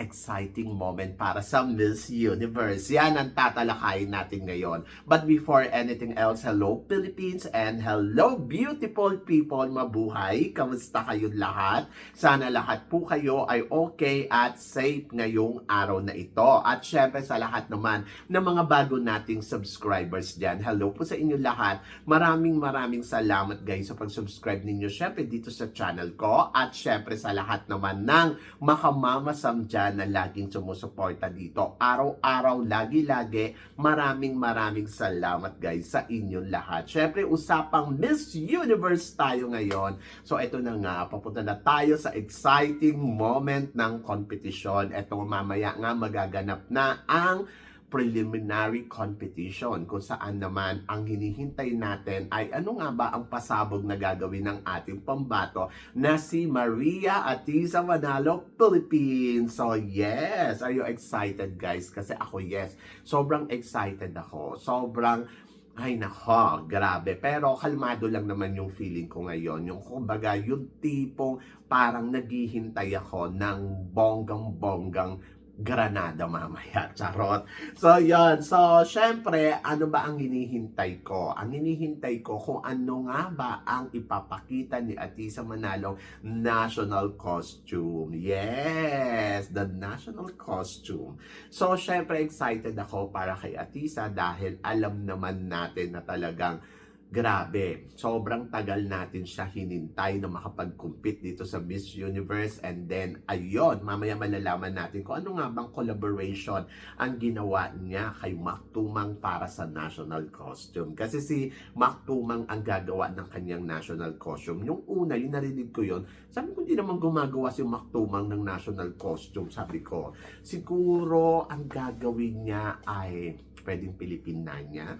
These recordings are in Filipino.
Exciting moment para sa Miss Universe. Yan ang tatalakayin natin ngayon. But before anything else, hello Philippines and hello beautiful people mabuhay. Kamusta kayong lahat? Sana lahat po kayo ay okay at safe ngayong araw na ito. At syempre sa lahat naman ng mga bago nating subscribers dyan. Hello po sa inyo lahat. Maraming maraming salamat guys sa pag-subscribe ninyo syempre dito sa channel ko. At syempre sa lahat naman ng makamamasam dyan na laging sumusuporta dito. Araw-araw, lagi-lagi. Maraming maraming salamat guys sa inyong lahat. Syempre usapang Miss Universe tayo ngayon. So ito na nga, papunta na tayo sa exciting moment ng competition. Ito mamaya nga magaganap na ang preliminary competition kung saan naman ang hinihintay natin ay ano nga ba ang pasabog na gagawin ng ating pambato na si Maria Atiza Manalo, Philippines. So yes, are you excited guys? Kasi ako yes, sobrang excited ako. Sobrang ay nako, grabe. Pero kalmado lang naman yung feeling ko ngayon. Yung kumbaga, yung tipong parang naghihintay ako ng bonggang-bonggang Granada mamaya, charot. So, yon So, syempre, ano ba ang hinihintay ko? Ang hinihintay ko kung ano nga ba ang ipapakita ni Atisa Manalo national costume. Yes, the national costume. So, syempre, excited ako para kay Atisa dahil alam naman natin na talagang grabe, sobrang tagal natin siya hinintay na makapag-compete dito sa Miss Universe and then ayun, mamaya malalaman natin kung ano nga bang collaboration ang ginawa niya kay Maktumang para sa national costume. Kasi si Maktumang ang gagawa ng kanyang national costume. Yung una, yung narinig ko yun, sabi ko hindi naman gumagawa si Maktumang ng national costume. Sabi ko, siguro ang gagawin niya ay pwedeng Pilipina niya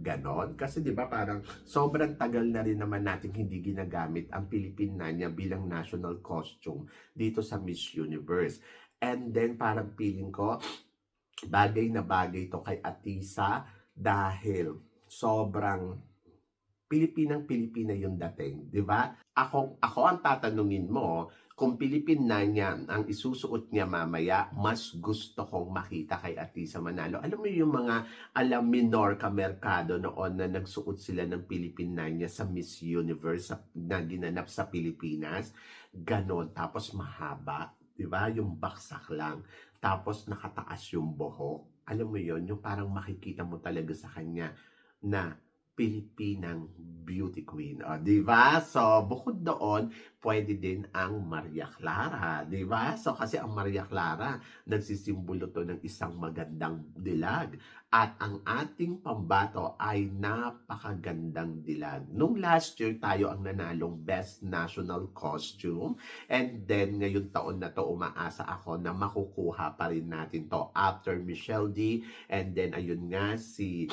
ganon. Kasi 'di ba parang sobrang tagal na rin naman natin hindi ginagamit ang Pilipina niya bilang national costume dito sa Miss Universe. And then parang feeling ko bagay na bagay to kay Atisa dahil sobrang Pilipinang Pilipina yung dating, 'di ba? Ako ako ang tatanungin mo, kung Pilipina niya ang isusuot niya mamaya, mas gusto kong makita kay Atisa Manalo. Alam mo yung mga alam minor ka merkado noon na nagsuot sila ng Pilipina niya sa Miss Universe sa, na ginanap sa Pilipinas. Ganon. Tapos mahaba. Di ba? Yung baksak lang. Tapos nakataas yung buhok. Alam mo yon yung parang makikita mo talaga sa kanya na Pilipinang beauty queen. O, di ba? So, bukod doon, pwede din ang Maria Clara. Di ba? So, kasi ang Maria Clara, nagsisimbolo to ng isang magandang dilag. At ang ating pambato ay napakagandang dilag. Nung last year, tayo ang nanalong Best National Costume. And then, ngayong taon na to, umaasa ako na makukuha pa rin natin to after Michelle D. And then, ayun nga, si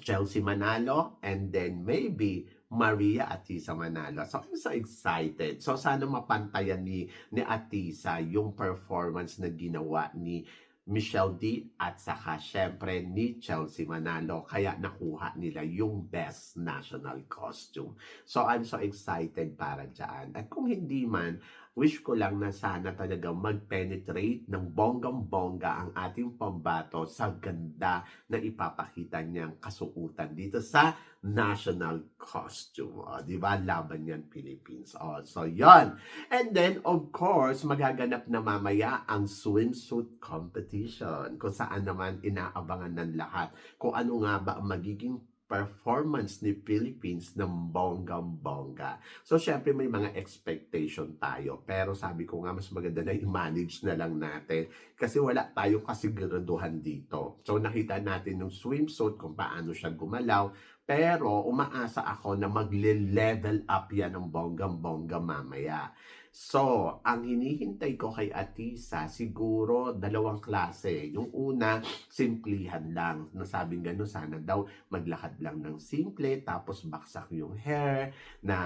Chelsea Manalo, and then maybe Maria Atisa Manalo. So, I'm so excited. So, sana mapantayan ni, ni Atisa yung performance na ginawa ni Michelle D at saka syempre ni Chelsea Manalo. Kaya nakuha nila yung best national costume. So, I'm so excited para dyan. At kung hindi man, wish ko lang na sana talaga mag-penetrate ng bonggang-bongga ang ating pambato sa ganda na ipapakita niyang kasuutan dito sa national costume. O, di ba? Laban yan, Philippines. O, so, yon And then, of course, magaganap na mamaya ang swimsuit competition kung saan naman inaabangan ng lahat kung ano nga ba ang magiging performance ni Philippines ng bonggang-bongga. So, syempre may mga expectation tayo. Pero sabi ko nga, mas maganda na i-manage na lang natin kasi wala tayo kasiguraduhan dito. So, nakita natin yung swimsuit kung paano siya gumalaw. Pero, umaasa ako na magle-level up yan ng bonggang-bongga mamaya. So, ang hinihintay ko kay Atisa, siguro dalawang klase. Yung una, simplihan lang. Nasabing gano'n, sana daw maglakad lang ng simple, tapos baksak yung hair, na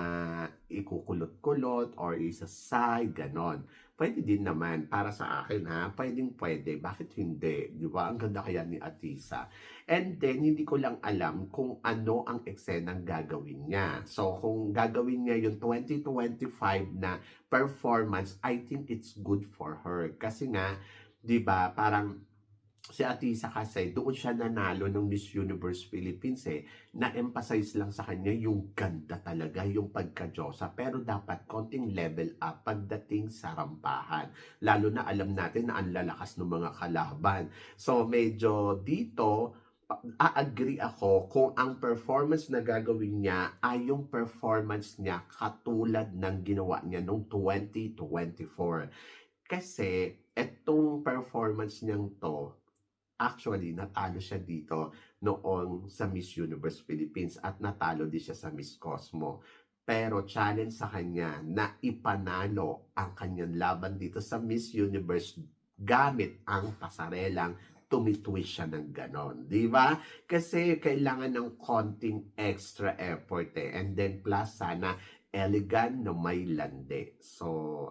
ikukulot-kulot or isasay, ganon. Pwede din naman, para sa akin ha, pwedeng pwede. Bakit hindi? Di ba? Ang ganda kaya ni Atisa. And then, hindi ko lang alam kung ano ang eksenang gagawin niya. So, kung gagawin niya yung 2025 na performance, I think it's good for her. Kasi nga, di ba, parang si Atisa kasi doon siya nanalo ng Miss Universe Philippines eh. Na-emphasize lang sa kanya yung ganda talaga, yung pagka-Diyosa. Pero dapat konting level up pagdating sa rampahan. Lalo na alam natin na ang lalakas ng mga kalaban. So medyo dito, a-agree ako kung ang performance na gagawin niya ay yung performance niya katulad ng ginawa niya noong 2024. Kasi itong performance niyang to, actually natalo siya dito noong sa Miss Universe Philippines at natalo din siya sa Miss Cosmo. Pero challenge sa kanya na ipanalo ang kanyang laban dito sa Miss Universe gamit ang pasarelang tumitwist siya ng ganon. Di ba? Kasi kailangan ng konting extra effort eh. And then plus sana elegant na may lande. So,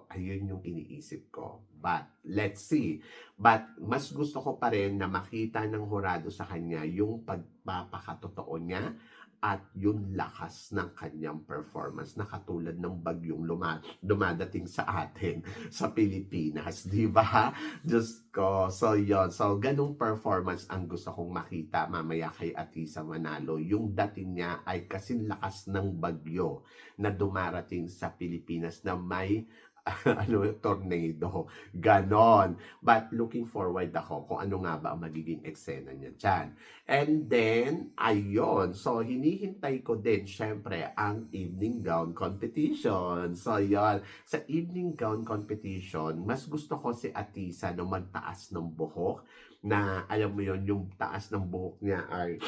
ayun yung iniisip ko. But, let's see. But, mas gusto ko pa rin na makita ng hurado sa kanya yung pagpapakatotoo niya at yung lakas ng kanyang performance na katulad ng bagyong luma- dumadating sa atin sa Pilipinas, di ba? Diyos ko. So, yon So, ganong performance ang gusto kong makita mamaya kay Atisa Manalo. Yung dating niya ay kasing lakas ng bagyo na dumarating sa Pilipinas na may ano, tornado. Ganon. But looking forward ako kung ano nga ba ang magiging eksena niya dyan. And then, ayun. So, hinihintay ko din, syempre, ang evening gown competition. So, yon Sa evening gown competition, mas gusto ko si Atisa na magtaas ng buhok na, alam mo yon yung taas ng buhok niya ay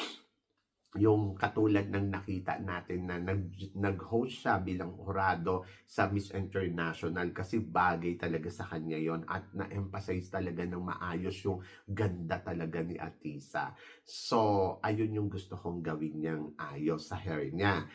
yung katulad ng nakita natin na nag, nag-host siya bilang hurado sa Miss International kasi bagay talaga sa kanya yon at na-emphasize talaga ng maayos yung ganda talaga ni Atisa. So, ayun yung gusto kong gawin niyang ayos sa hair niya.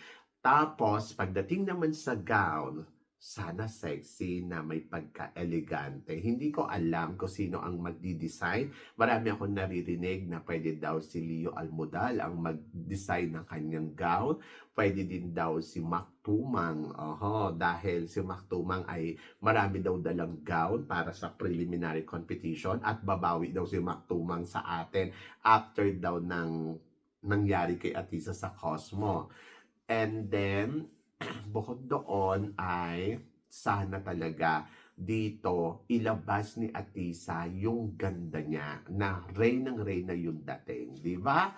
Tapos, pagdating naman sa gown, sana sexy na may pagka-elegante. Hindi ko alam kung sino ang magdi-design. Marami akong naririnig na pwede daw si Leo Almodal ang mag-design ng kanyang gown. Pwede din daw si Mac Tumang. Oho, dahil si Mac Tumang ay marami daw dalang gown para sa preliminary competition at babawi daw si Mac Tumang sa atin after daw ng nangyari kay Atisa sa Cosmo. And then, bukod doon ay sana talaga dito ilabas ni Atisa yung ganda niya na ray ng ray na yung dating, di ba?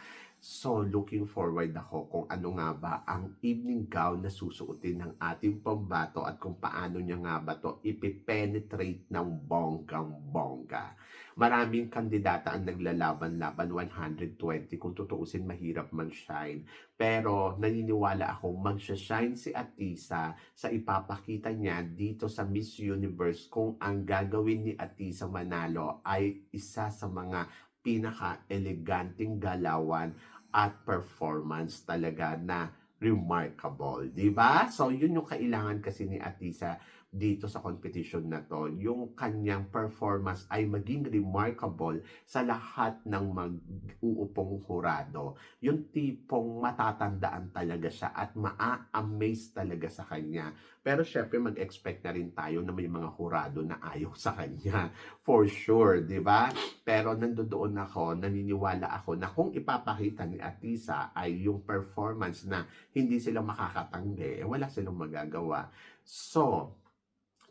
So, looking forward ako kung ano nga ba ang evening gown na susuotin ng ating pambato at kung paano niya nga ba to ipipenetrate ng bonggang-bongga. Maraming kandidata ang naglalaban-laban 120 kung tutuusin mahirap mag-shine. Pero naniniwala akong mag-shine si Atisa sa ipapakita niya dito sa Miss Universe kung ang gagawin ni Atisa Manalo ay isa sa mga pinaka-eleganting galawan at performance talaga na remarkable, di ba? So, yun yung kailangan kasi ni Atisa dito sa competition na to. Yung kanyang performance ay maging remarkable sa lahat ng mag-uupong hurado. Yung tipong matatandaan talaga siya at maa-amaze talaga sa kanya. Pero syempre mag-expect na rin tayo na may mga hurado na ayaw sa kanya. For sure, di ba? Pero nandoon ako, naniniwala ako na kung ipapakita ni Atisa ay yung performance na hindi sila makakatanggi, eh, wala silang magagawa. So,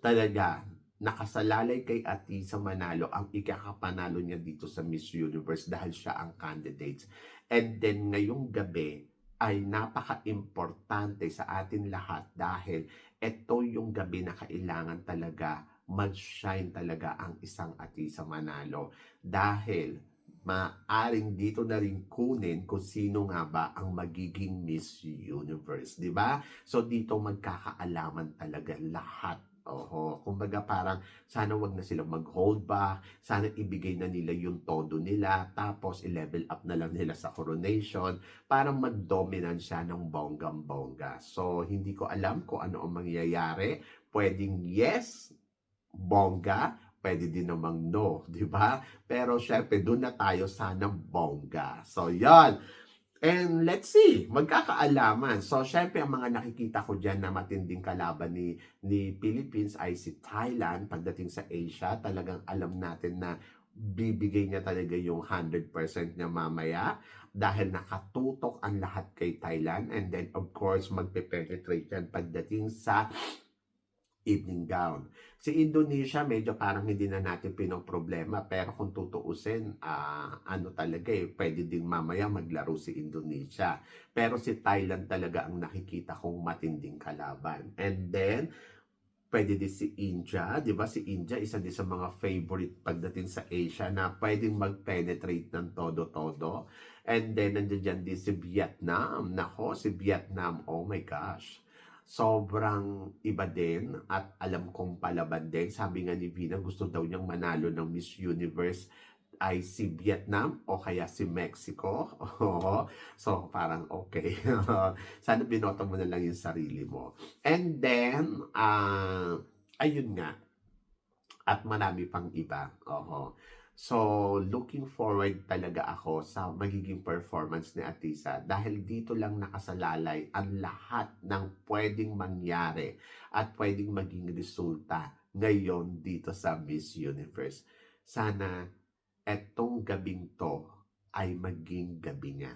talaga nakasalalay kay Atisa Manalo ang ikakapanalo niya dito sa Miss Universe dahil siya ang candidate. And then ngayong gabi ay napaka-importante sa atin lahat dahil ito yung gabi na kailangan talaga mag-shine talaga ang isang Atisa Manalo dahil maaring dito na rin kunin kung sino nga ba ang magiging Miss Universe, di ba? So dito magkakaalaman talaga lahat Oho, kumbaga parang sana wag na silang mag-hold back, sana ibigay na nila yung todo nila, tapos i-level up na lang nila sa coronation para mag-dominant siya ng bonggam-bongga. So, hindi ko alam kung ano ang mangyayari. Pwedeng yes, bongga, pwede din namang no, di ba? Pero syempre, doon na tayo sana bongga. So, yon And let's see, magkakaalaman. So, syempre, ang mga nakikita ko dyan na matinding kalaban ni, ni Philippines ay si Thailand. Pagdating sa Asia, talagang alam natin na bibigay niya talaga yung 100% niya mamaya dahil nakatutok ang lahat kay Thailand. And then, of course, magpe-penetrate yan pagdating sa evening gown. Si Indonesia, medyo parang hindi na natin pinoproblema. Pero kung tutuusin, ah, ano talaga eh, pwede din mamaya maglaro si Indonesia. Pero si Thailand talaga ang nakikita kong matinding kalaban. And then, pwede din si India, di ba? Si India, isa din sa mga favorite pagdating sa Asia na pwedeng mag-penetrate ng todo-todo. And then, nandiyan din si Vietnam. Nako, si Vietnam, oh my gosh sobrang iba din at alam kong palaban din. Sabi nga ni Vina, gusto daw niyang manalo ng Miss Universe ay si Vietnam o kaya si Mexico. So, parang okay. Sana binoto mo na lang yung sarili mo. And then, ah ayun nga. At marami pang iba. Oo. So, looking forward talaga ako sa magiging performance ni Atisa dahil dito lang nakasalalay ang lahat ng pwedeng mangyari at pwedeng maging resulta ngayon dito sa Miss Universe. Sana etong gabing to ay maging gabi nga.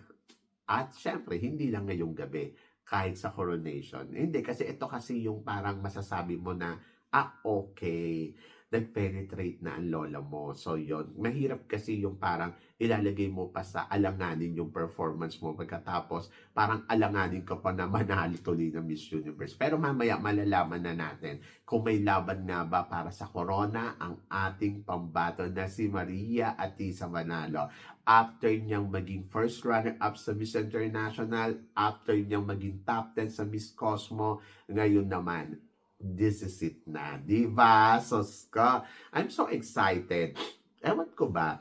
At syempre, hindi lang ngayong gabi, kahit sa coronation. Hindi, kasi ito kasi yung parang masasabi mo na, ah, okay nag-penetrate na ang lola mo. So, yon Mahirap kasi yung parang ilalagay mo pa sa alanganin yung performance mo pagkatapos parang alanganin ka pa na manalo tuloy ng Miss Universe. Pero mamaya malalaman na natin kung may laban nga ba para sa corona ang ating pambato na si Maria Atisa Manalo. After niyang maging first runner-up sa Miss International, after niyang maging top 10 sa Miss Cosmo, ngayon naman, this is it na. Di ba? Sos ko. I'm so excited. Ewan ko ba,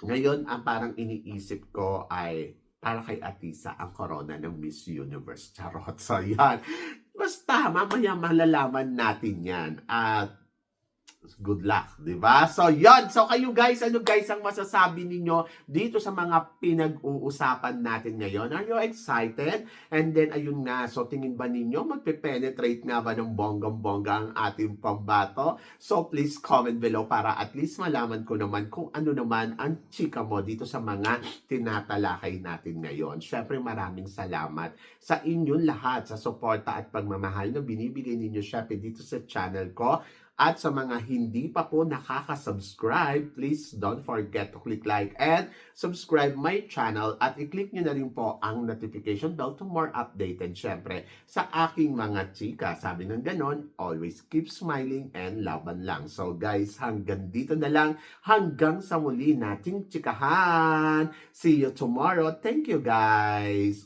ngayon ang parang iniisip ko ay para kay Atisa ang corona ng Miss Universe. Charot. So, yan. Basta, mamaya malalaman natin yan. At good luck, di ba? So, yon So, kayo guys, ano guys ang masasabi ninyo dito sa mga pinag-uusapan natin ngayon? Are you excited? And then, ayun nga, so tingin ba ninyo magpe-penetrate nga ba ng bonggang-bongga ang ating pambato? So, please comment below para at least malaman ko naman kung ano naman ang chika mo dito sa mga tinatalakay natin ngayon. Syempre, maraming salamat sa inyong lahat sa suporta at pagmamahal na binibigay ninyo syempre dito sa channel ko. At sa mga hindi pa po nakaka-subscribe, please don't forget to click like and subscribe my channel at i-click nyo na rin po ang notification bell to more updated syempre sa aking mga chika. Sabi ng ganon, always keep smiling and laban lang. So guys, hanggang dito na lang. Hanggang sa muli nating chikahan. See you tomorrow. Thank you guys.